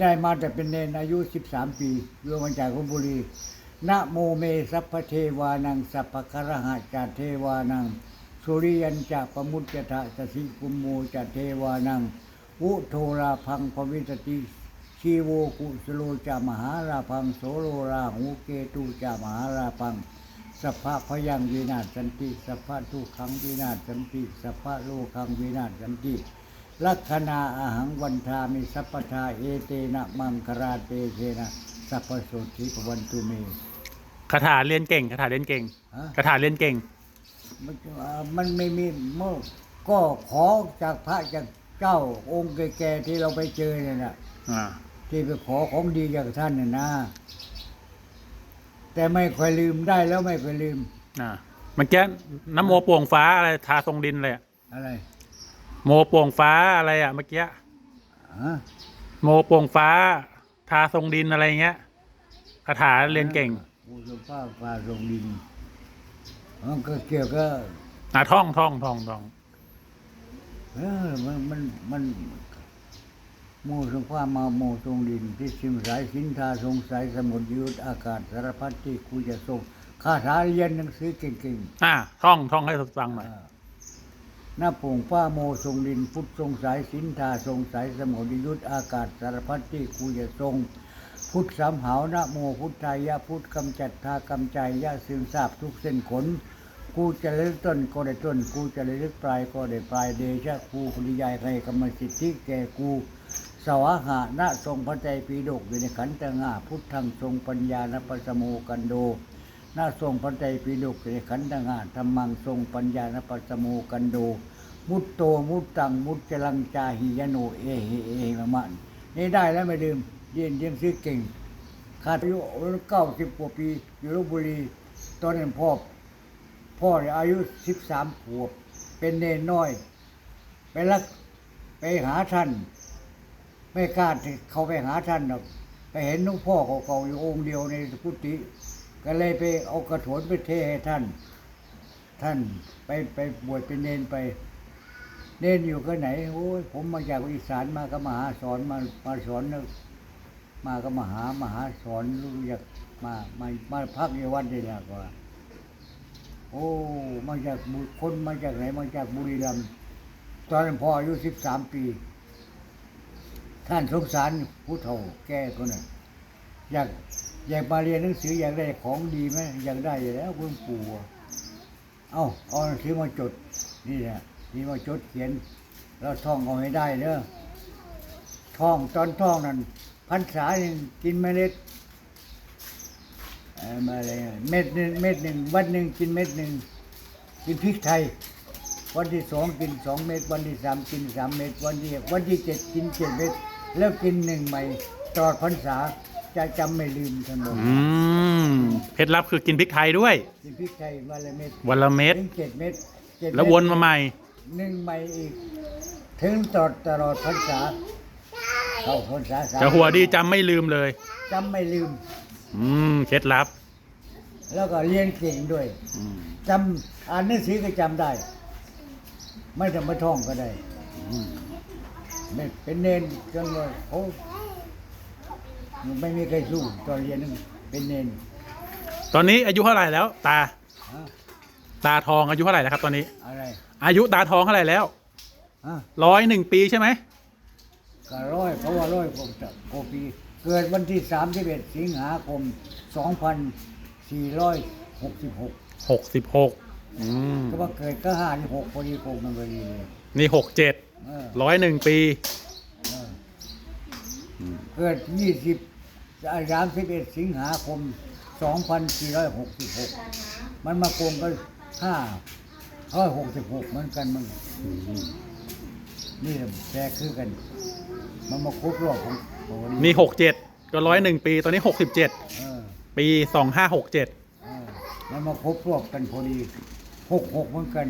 ได้มาแต่เป็นเนนอายุ 13 ปีอยู่มาจากลพบุรี นะโมเมสัพพเทวานังสัพพครหะจาเทวานัง สุริยันจะปมุจจทะสสิกุมโมจะเทวานัง อุโทราพังภวิสติ ชีโวกุสโลจะมหาราพังโสโรราหูเกตุจะมหาราพังสภาพยังวินาศสันติสภาทุกขังวินาศสันติสภาโลคังวินาศสันติ ลักขณาอาหังวันทามิสัพพทาเอเตนะมังคราเตเชนะสัพพโสธิปวันตุเม คาถาเรียนเก่งคาถาเรียนเก่งฮะ คาถาเรียนเก่ง มันจะอ่ามันไม่มีเมื่อก็ขอจากพระจากเจ้าองค์แก่ๆที่เราไปเจอเนี่ยนะอ่า ที่ไปขอของดีจากท่านน่ะนะ แต่ไม่ค่อยลืมได้แล้วไม่ค่อยลืมอ่าเมื่อกี้น้ำโมโป่งฟ้าอะไรทาทรงดินเลยอะอะไร โมโป่งฟ้าอะไรอะเมื่อกี้ฮะโมโป่งฟ้า ทาทรงดินอะไรเงี้ยคาถาเรียนเก่งผู้สมภาพฟ้าทรงดินมันก็เกี่ยวกับอ่าท่องท่องท่องท่องเออมันมันมันโมสงความมาโมทรงดินที่ชิมสายสินทาทรงสายสมุทรยุทธอากาศสารพัดที่กูจะส่งคาถาเรียนหนังสือเก่งอ่าท่องท่องให้ฟังหน่อยๆ หน้าปงฟ้าโมทรงดินพุทธทรงสายสินทาทรงสายสมุทรยุทธอากาศสารพัดที่กูจะทรง พุทธสามหาวนะโมพุทธายะพุทธกำจัดทากำใจยะซึมซาบทุกเส้นขน กูจะเลือกต้นก็ได้ต้น กูจะเลือกปลายก็ได้ปลายเดชะกูปริยายใครกรรมสิทธิแก่กูสวะหานะทรงพระใจปีดกอยู่ในขันตงาพุทธังทรงปัญญานปัสโมกันโด นาทรงพระใจปีดกอยู่ในขันตงาธรรมังทรงปัญญานปัสโมกันโด มุตโตมุตตังมุตจลังจาหิยโนเอเฮเอมะมันนี่ได้แล้วไม่ลืมเรียนเรียนซื้อเก่งขาดอายุเก้าสิบกว่าปีอยู่ลพบุรี ตอนนั้นพ่อพ่อเนี่ยอายุสิบสามขวบ เป็นเนนน้อย ไปรักไปหาท่าน ไม่กล้าที่เขาไปหาท่านหรอกไปเห็นหลุงพ่อเก่าอยู่องค์เดียวในกุฏิ ก็เลยไปเอากระโถนไปเทให้ท่าน ท่านไปไปบวชเป็นเนนไป เนนอยู่ก็ไหนโอ้ยผมมาจากอีสานมาก็มาหาสอนมามาสอนนะมาก็มาหามาหาสอนรู้อยากมามามาพักในวัดนี่แหละกว่า โอ้มาจากคนมาจากไหนมาจากบุรีรัมย์ตอนนั้นพ่ออายุสิบสามปี ท่านสงสารผู้เฒ่าแก่คนนั้นอยาก อยากมาเรียนหนังสืออยากได้ของดีไหมอยากได้อยู่แล้วคุณปู่เอาเอาหนังสือมาจดนี่แหละนี่มาจดเขียน แล้วท่องเอาให้ได้เด้อท่องตอนท่องนั้นพรรษาหนึ่งกินเมล็ดเอ่อมาเลยเม็ดหนึ่งเม็ดหนึ่งวันหนึ่งกินเม็ดหนึ่งกินพริกไทย วันที่สองกินสองเม็ดวันที่สามกินสามเม็ดวันที่วันที่เจ็ดกินเจ็ดเม็ดแล้วกินหนึ่งใหม่ตลอดพรรษา จะจำไม่ลืมท่านบอกอืมเคล็ดลับคือกินพริกไทยด้วย กินพริกไทยวันละเม็ดวันละเม็ดถึงเจ็ดเม็ดเจ็ดเดแล้ววนมาใหม่ หนึ่งใหม่อีก ถึงตลอดตลอดพรรษาเข้าพรรษาสามจะหัวดีจำไม่ลืมเลย จำไม่ลืม อืมเคล็ดลับแล้วก็เรียนเก่งด้วยอืมจำอ่านหนังสือก็จำได้ ไม่ต้องมาท่องก็ได้อืมไม่เป็นเนนจนว่าโอ้ ไม่มีใครสู้ตอนเรียนนึงเป็นเนนตอนนี้อายุเท่าไหร่แล้ว ตา ฮะตาทองอายุเท่าไหร่แล้วครับ ตอนนี้ อะไรอายุตาทองเท่าไหร่แล้วฮะร้อยหนึ่งปีใช่ไหมก็ร้อยเพราะว่าร้อยกว่าโกปี เกิดวันที่สามสิบเอ็ดสิงหาคมสองพันสี่ร้อยหกสิบหกหกสิบหกอืมก็ว่าเกิดก็ห้าที่หกพอดีโกงมันพอดีเลยนี่หกเจ็ดเออร้อยหนึ่งปีเออ เกิดยี่สิบสามสิบเอ็ดสิงหาคมสองพันสี่ร้อยหกสิบหกมันมาโกงก็ห้าร้อยหกสิบหกเหมือนกันมึงนี่แหละแท้คือกัน มันมาครบรอบของของวันนี่หกเจ็ดก็ร้อยหนึ่งปี ตอนนี้หกสิบเจ็ดเออปีสองห้าหกเจ็ด เออมันมาครบรอบกันพอดีหกหกเหมือนกัน